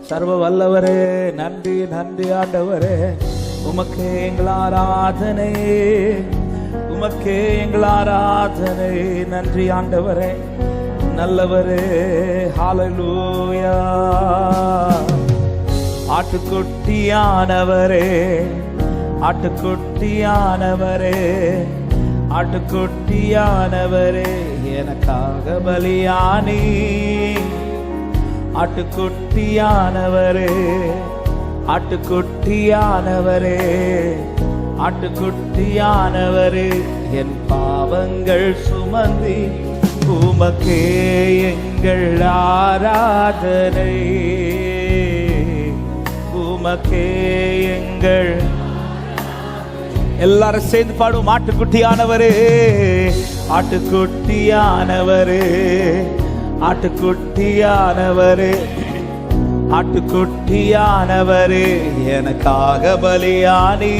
சர்வ வல்லவரே நன்றி நன்றி ஆண்டவரே. உமக்கே எங்கள் ஆராதனை. உமக்கே எங்கள் ஆராதனை. நன்றி ஆண்டவரே. நல்லவரே ஹாலலூயா ஆட்டுக்குட்டியானவரே ஆட்டுக்குட்டியானவரே ஆட்டுக்குட்டியானவரே. எனக்காக பலியானி ஆட்டுக்குட்டியானவரே ஆட்டுக்குட்டியானவரே ஆட்டுக்குட்டியானவரே என் பாவங்கள் சுமந்தி உமக்கே எங்கள் ஆராதனை. உமக்கே எங்கள் எல்லாரும் சேர்ந்து பாடும் ஆட்டுக்குட்டியானவரே ஆட்டுக்குட்டியானவரே. ஆட்டுக்குட்டியானவரே ஆட்டுக்குட்டியானவரே எனக்காக பலியானி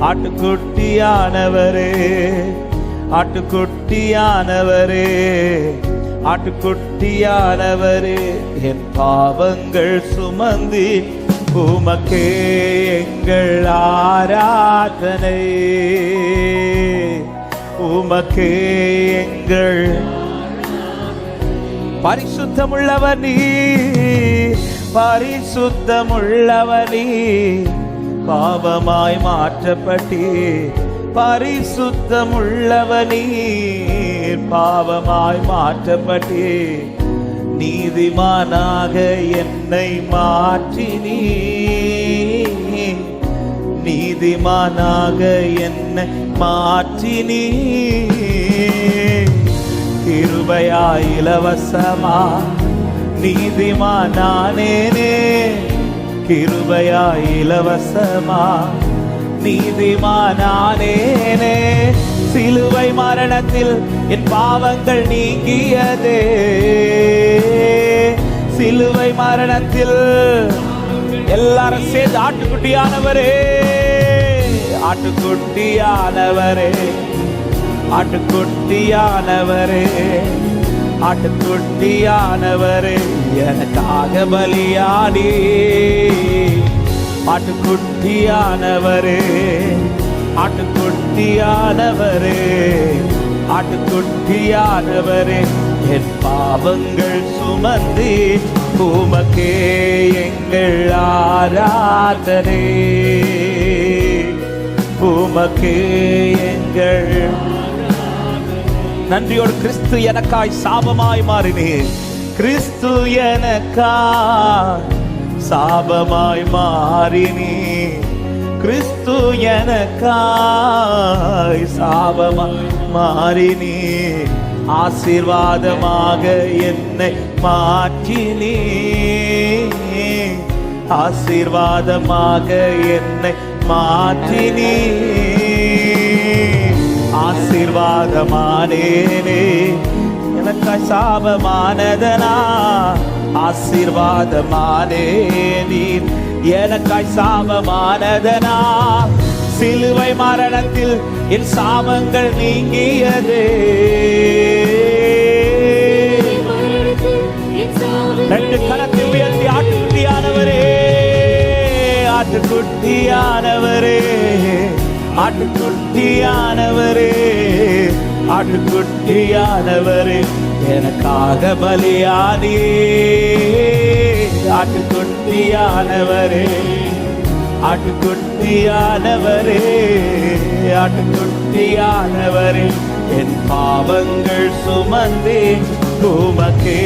ஆட்டுக்குட்டியானவரே ஆட்டுக்குட்டியானவரே ஆட்டுக்குட்டியானவரே என் பாவங்கள் சுமந்தி உமக்கே எங்கள் ஆராதனை. உமக்கே எங்கள் பரிசுத்தமுள்ளவர் நீ பரிசுத்தமுள்ளவர் நீ. பாவமாய் மாற்றப்பட்டே பரிசுத்தமுள்ளவர் நீ. பாவமாய் மாற்றப்பட்டே நீதிமானாக என்னை மாற்றினீ நீதிமானாக என்னை மாற்றினீ கிருபையா இலவசமா? நீதிமா நானேனே. கிருபையா இலவசமா? நீதிமா நானேனே. சிலுவை மரணத்தில் என் பாவங்கள் நீங்கியதே. சிலுவை மரணத்தில் எல்லாரும் சேர்ந்து ஆட்டுக்குட்டியானவரே. ஆட்டுக்குட்டியானவரே. ஆட்டுக்குட்டியானவரே ஆட்டுக்குட்டியானவரே எனக்காக பலியாடி ஆட்டுக்குட்டியானவரே ஆட்டுக்குட்டியானவரே ஆட்டுக்குட்டியானவரே என் பாவங்கள் சுமந்து உமக்கே எங்கள் ஆராதனை. உமக்கே எங்கள் நன்றியோடு கிறிஸ்து எனக்காய் சாபமாய் மாறினீர். கிறிஸ்து எனக்காய் சாபமாய் மாறினீர். கிறிஸ்து எனக்காய் சாபமாய் மாறினீர். ஆசீர்வாதமாக என்னை மாற்றினீ ஆசீர்வாதமாக என்னை மாற்றினீ ஆசீர்வாதமானேனே. எனக்கு சாபமானதனா? ஆசீர்வாதமானே நீர். எனக்காய் சாபமானதனா? சிலுவை மரணத்தில் என் சாபங்கள் நீங்கியதே. ரெண்டு கரத்தை உயர்த்தி ஆட்டுக்குட்டியானவரே ஆட்டுக்குட்டியானவரே. ஆட்டுக்குட்டியானவரே ஆட்டுக்குட்டியானவரே எனக்காக பலியானே ஆட்டுக்குட்டியானவரே ஆட்டுக்குட்டியானவரே ஆட்டுக்குட்டியானவரே என் பாவங்கள் சுமந்தே உமக்கே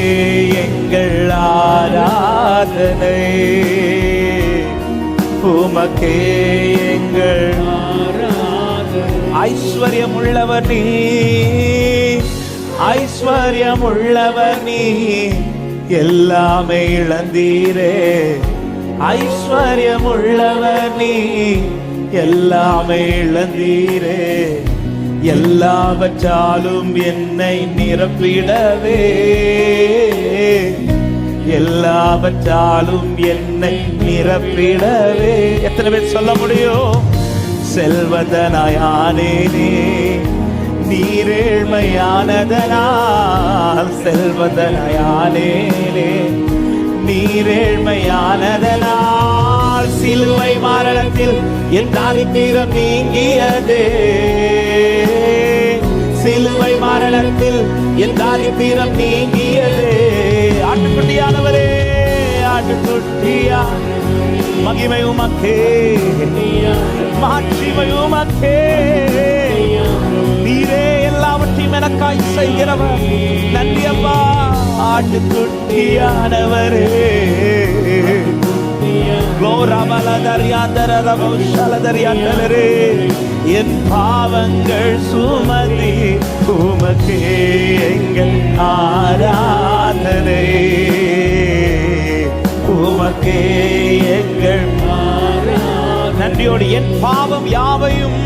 எங்கள் ஆராதனை. உமக்கே எங்கள் ஆரா ஐஸ்வர்யம் உள்ளவர் நீ. ஐஸ்வர்யம் உள்ளவர் நீ. எல்லாமே இழந்தீரே. ஐஸ்வர்யம் உள்ளவர் நீ. எல்லாமே இழந்தீரே. எல்லாவற்றாலும் என்னை நிரப்பிடவே. எல்லாவற்றாலும் என்னை நிரப்பிடவே. எத்தனை பேர் சொல்ல முடியும்? செல்வதனாயானேனே நீரேழ்மையானதனால் நான் செல்வதனாயானேனே நீரேழ்மையானதனால் சிலுவை மரணத்தில் என் தாரித்தீரம் நீங்கியதே. சிலுவை மரணத்தில் என் தாரித்தீரம் நீங்கியதே. ஆட்டுக்குட்டியானவரே ஆட்டுக்குட்டியான மகிமை உமக்கே. மாட்சிமை உமக்கே. நீரே எல்லாவற்றையும் எனக்காய் செய்கிறவர். நன்றி அப்பா. ஆட்டுக்குட்டியானவரே. க்ளோரமலதரியாந்தரமௌஷலதரியாந்தலரே என் பாவங்கள் சுமதி உமக்கே. எங்கள் ஆராதனை. உமக்கே எங்கள் நன்றியோடு என் பாவம் யாவையும்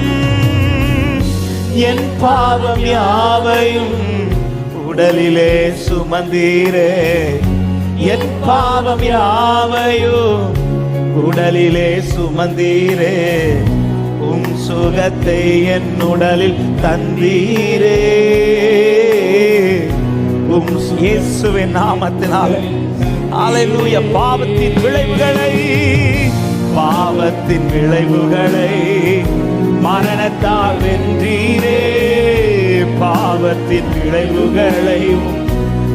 என் பாவம் யாவையும் உடலிலே சுமந்தீரே. என் பாவம் யாவையும் உடலிலே சுமந்தீரே. உம் சுகத்தை என் உடலில் தந்தீரே. உம் இயேசுவின் நாமத்தினால். ஹalleluya. பாவத்தின் விளைவுகளை பாவத்தின் விளைவுகளை மரணத்தால் வென்றீரே பாவத்தின் விளைவுகளையும்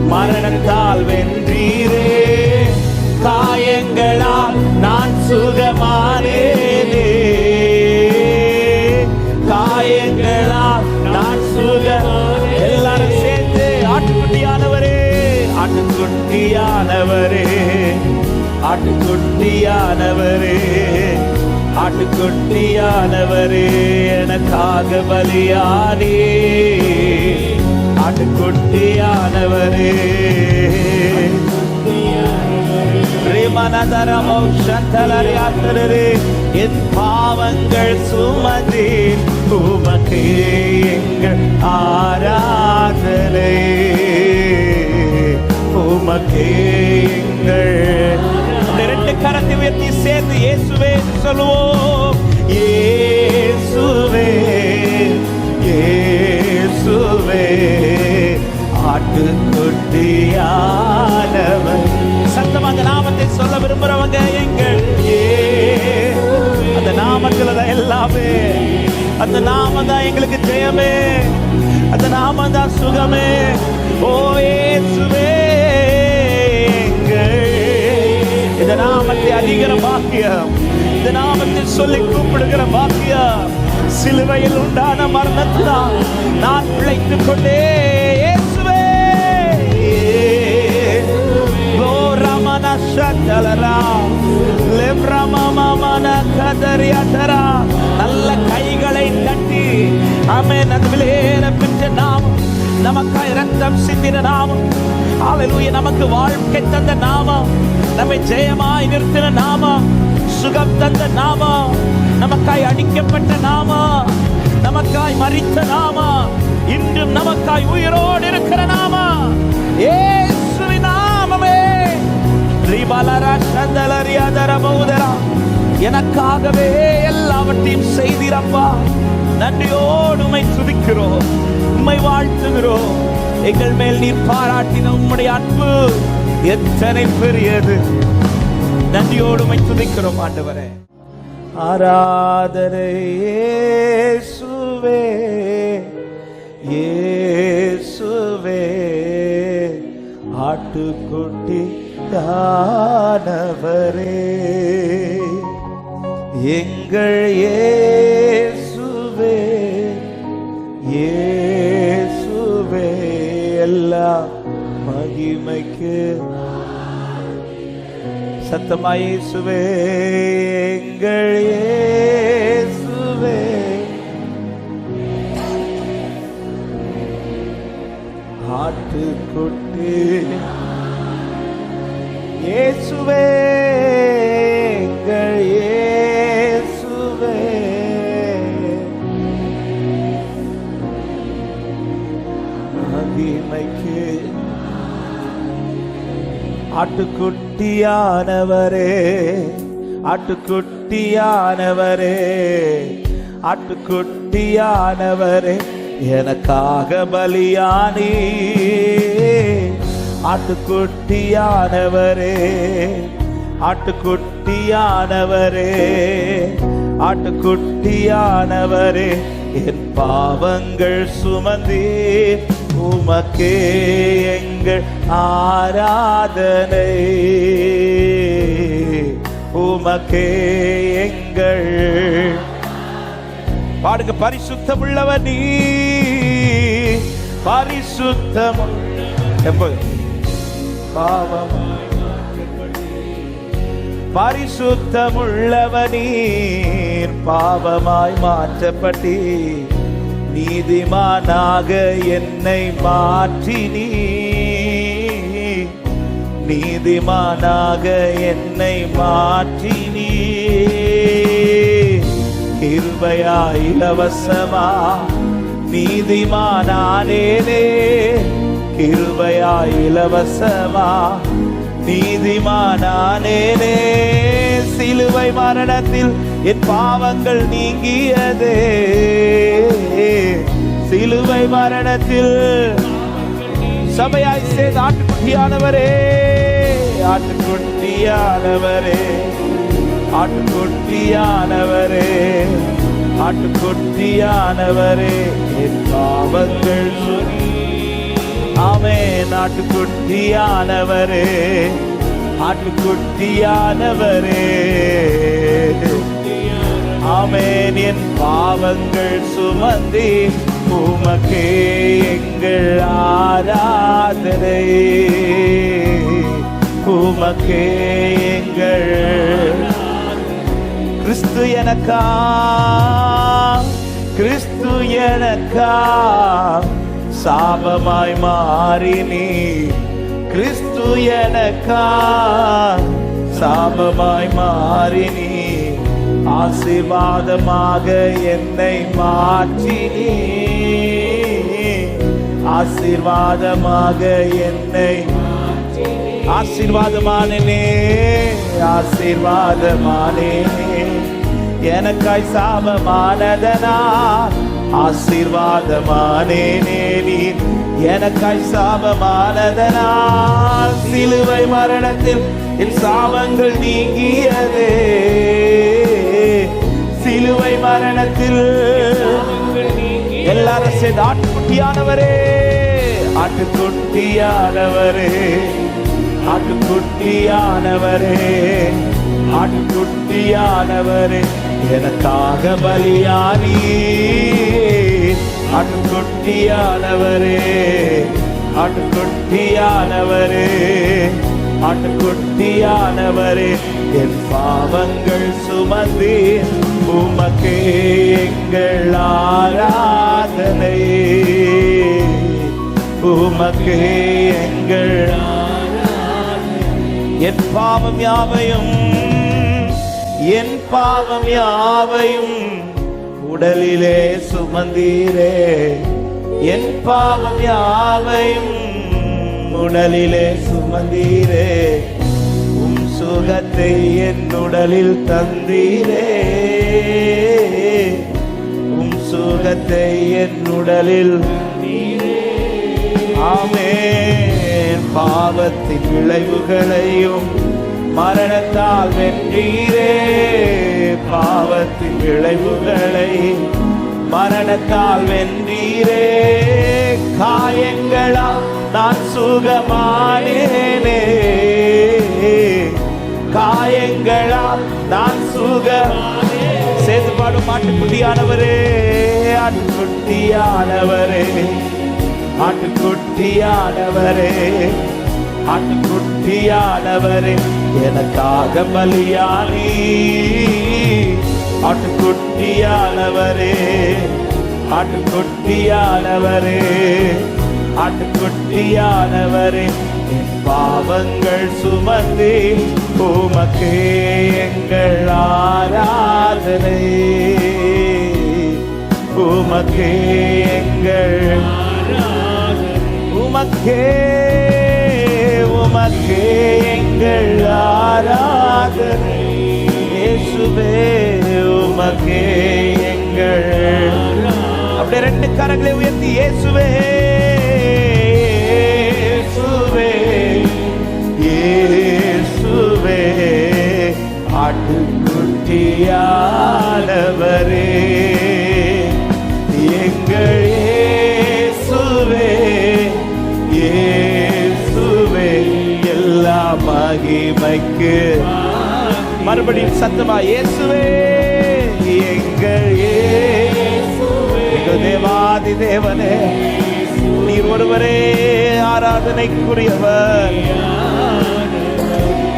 மரணத்தால் வென்றீரே காயங்களால் நான் சுகமானேனே. காயங்களால் நான் சுக எல்லாரும் சேர்ந்து ஆட்டுக்குட்டியானவரே ஆட்டுக்குட்டியானவரே. ஆட்டுக்குட்டியானவரே ஆட்டுக்குட்டியானவரே எனக்காக பலியானே. ஆட்டுக்குட்டியானவரே. பிரேமனதரமௌஷந்தலரியாத்தரரே என் பாவங்கள் சுமதி உமக்கே எங்கள் ஆராதனை. உமக்கே எங்கள் கரத்தை உயர்த்தி சேர்ந்து இயேசுவே சொல்லுவோம். இயேசுவே இயேசுவே. ஆட்டுக்குட்டியானவர். சத்தம் அந்த நாமத்தை சொல்ல விரும்புறவங்க எங்கள். ஏ- அந்த நாமத்தில் தான் எல்லாமே. அந்த நாம தான் எங்களுக்கு ஜெயமே. அந்த நாம தான் சுகமே. ஓ ஏசுவே இந்த நாமத்தை அதிகர பாக்கியம். இந்த நாமத்தை சொல்லி கூப்பிடுகிற பாக்கியம். சிலுவையில் உண்டான மரணத்தினால் நான் பிழைத்துக் கொண்டே. நல்ல கைகளை தட்டி. அமே அந்த விலையேற பெற்ற நாமம். நமக்காய் ரத்தம் சிந்தின நாமும். ஹalleluya நமக்கு வாழ்க்கை தந்த நாமம் நம்மை ஜெயமாய் நிறுத்தின நாமம் சுகம் தந்த நாமம் நமக்காய் அடிக்கப்பட்ட நாமம் நமக்காய் மரித்த நாமா. இன்றும் நமக்காய் உயிரோடு இருக்கிற நாமா. இயேசுவின் நாமமே. ரிபலரா சந்தலரியாதர பௌதரா எனக்காகவே எல்லாவற்றையும் செய்திரப்பா நன்றியோடு உமை துதிக்கிறோம். உம்மை வாழ்த்துகிறோம். எங்கள் மேல் நீர் பாராட்டின உம்முடைய அன்பு எத்தனை பெரியது. நன்றியோடு துதிக்கிறோம் ஆண்டவரே. ஆராதனை இயேசுவே இயேசுவே ஆட்டுக்குட்டி தானவரே எங்கள் ஏ மகிமைக்கு சத்தமாய் இயேசுவே எங்கள் ஏசுவே ஆட்டுக்குட்டி இயேசுவே. ஆட்டுக்குட்டியானவரே ஆட்டுக்குட்டியானவரே ஆட்டுக்குட்டியானவரே எனக்காக பலியானி ஆட்டுக்குட்டியானவரே ஆட்டுக்குட்டியானவரே ஆட்டுக்குட்டியானவரே என் பாவங்கள் சுமந்தே உமக்கே எங்கள் ஆராதனை. உமக்கே எங்கள் பாடுங்க பரிசுத்தம் உள்ளவர் நீ பரிசுத்தம் எப்போது பாவம் பரிசுத்தமுள்ளவனீர் பாவமாய் மாற்றப்பட்டீர். நீதிமானாக என்னை மாற்றினீ. நீதிமானாக என்னை மாற்றினீ. கிருபையா இலவசமா நீதிமானானேனே. கிருபையா இலவசமா நீதிமானானேனே. சிலுவை மரணத்தில் என் பாவங்கள் நீங்கியதே. சிலுவை மரணத்தில் சபையாய் செய்த ஆட்டுக்குட்டியானவரே ஆட்டுக்குட்டியானவரே ஆட்டுக்குட்டியானவரே ஆட்டுக்குட்டியானவரே என் பாவங்கள். சொல்லி ஆமே நாட்டுக்குட்டியானவரே ஆட்டுக்குட்டியானவரே ஆமேன் என் பாவங்கள் சுமந்தி உமக்கே எங்கள் ஆராதனை. உமக்கே எங்கள் கிறிஸ்து எனக்கா? கிறிஸ்து எனக்கா? சாபமாய் மாறி நீ கிறிஸ்து எனக்கா சாபமாய் மாறினி ஆசீர்வாதமாக என்னை மாற்றினி ஆசீர்வாதமாக என்னை ஆசீர்வாதமானே ஆசீர்வாதமானே எனக்காய் சாபமானதனா ஆசீர்வாதமானேனே நீ எனக்காய் சாபமானதனால் சிலுவை மரணத்தில் என் சாபங்கள் நீங்கியதே. சிலுவை மரணத்தில் எல்லாரும் சேர்ந்து ஆட்டுக்குட்டியானவரே ஆட்டுக்குட்டியானவரே ஆட்டுக்குட்டியானவரே ஆட்டுக்குட்டியானவரே எனக்காக பலியானீ ஆட்டுக்குட்டியானவரே ஆட்டுக்குட்டியானவரே ஆட்டுக்குட்டியானவரே என் பாவங்கள் சுமந்து உமக்கே எங்கள் ஆராதனை. உமக்கே எங்கள் என் பாவம் யாவையும் என் பாவம் யாவையும் உடலிலே சுமந்தீரே. என் பாவம் யாவையும் உடலிலே சுமந்தீரே. உம் சுகத்தை என் உடலில் தந்தீரே. உம் சுகத்தை என் உடலில் ஆமே பாவத்தின் விளைவுகளையும் மரணத்தால் வென்றீரே. பாவத்தின் விளைவுகளை மரணத்தால் வென்றீரே. காயங்களால் நான் சுகமானேனே. காயங்களால் நான் சுகமானே சேர்ந்து பாடும் ஆட்டுக்குட்டியானவரே ஆட்டுக்குட்டியானவரே ஆட்டுக்குட்டியானவரே ஆட்டுக்குட்டியானவரே எனக்காக பலியானி ஆட்டுக்குட்டியானவரே ஆட்டுக்குட்டியானவரே ஆட்டுக்குட்டியானவரே பாவங்கள் சுமந்து உமக்கே எங்கள் ஆராதனை. உமக்கே எங்கள் உமக்கே ராஜே எங்கள் ஆராதனை. இயேசுவே உமக்கே எங்கள். அப்படியே ரெண்டு கரங்களை உயர்த்தி இயேசுவே இயேசுவே இயேசுவே ஆட்டுக்குட்டியாளவரே எங்கள் இயேசுவே மகிமைக்கு மறுபடியும் சத்தமா இயேசுவே எங்கள் எங்கள் தேவாதி தேவனே நீர் ஒருவரே ஆராதனைக்குரியவர்.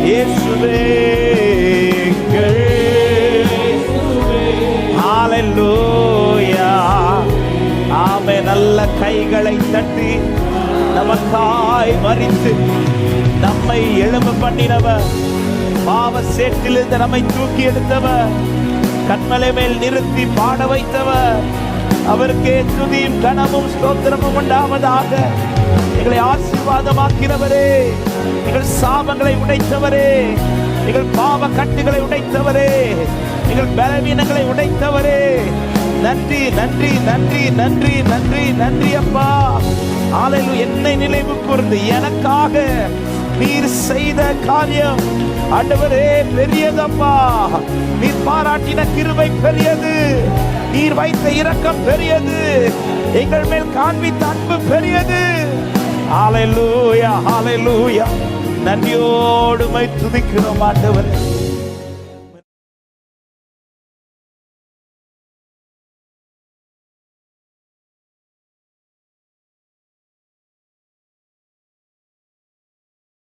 இயேசுவே எங்கள் ஹalleluya. ஆமே நல்ல கைகளை தட்டி நமக்காய் மறித்து நம்மை எழும்ப பண்ணினவர். பாவ சேற்றிலிருந்து நம்மை தூக்கி எடுத்தவர். கண்மலை மேல் நிறுத்தி பாட வைத்தவர். அவருக்கே துதியும் கனமும் ஸ்தோத்திரமும் உண்டாவதாக. எங்களை ஆசீர்வாதமாக்கினவரே. எங்கள் சாபங்களை உடைத்தவரே. எங்கள் பாவ கட்டுகளை உடைத்தவரே. எங்கள் பலவீனங்களை உடைத்தவரே. நன்றி நன்றி நன்றி நன்றி நன்றி நன்றி அப்பா. ஆலையில் என்னை நினைவு கூர்ந்து எனக்காக நீர் செய்த காரியம். ஆண்டவரே பெரியதப்பா. நீர் பாராட்டின கிருபை பெரியது. நீர் வைத்த இரக்கம் பெரியது. எங்கள் மேல் காண்பித்த அன்பு பெரியது. ஆலை லூயா ஆலை நன்றியோடு மை துதிக்கிறோம் ஆண்டவரே.